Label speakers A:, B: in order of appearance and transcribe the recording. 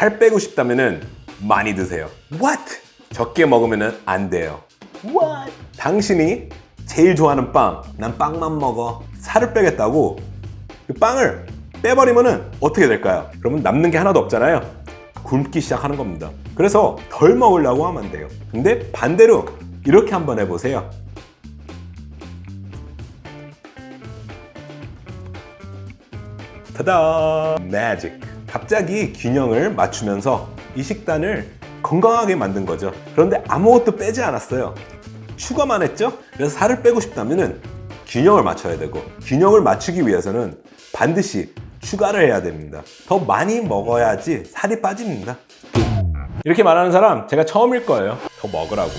A: 살 빼고 싶다면은 많이 드세요. What? 적게 먹으면은 안 돼요. What? 당신이 제일 좋아하는 빵, 난 빵만 먹어. 살을 빼겠다고 그 빵을 빼버리면은 어떻게 될까요? 그러면 남는 게 하나도 없잖아요. 굶기 시작하는 겁니다. 그래서 덜 먹으려고 하면 돼요. 근데 반대로 이렇게 한번 해보세요. 타다! 매직! 갑자기 균형을 맞추면서 이 식단을 건강하게 만든 거죠. 그런데 아무것도 빼지 않았어요. 추가만 했죠? 그래서 살을 빼고 싶다면은 균형을 맞춰야 되고, 균형을 맞추기 위해서는 반드시 추가를 해야 됩니다. 더 많이 먹어야지 살이 빠집니다. 이렇게 말하는 사람 제가 처음일 거예요. 더 먹으라고.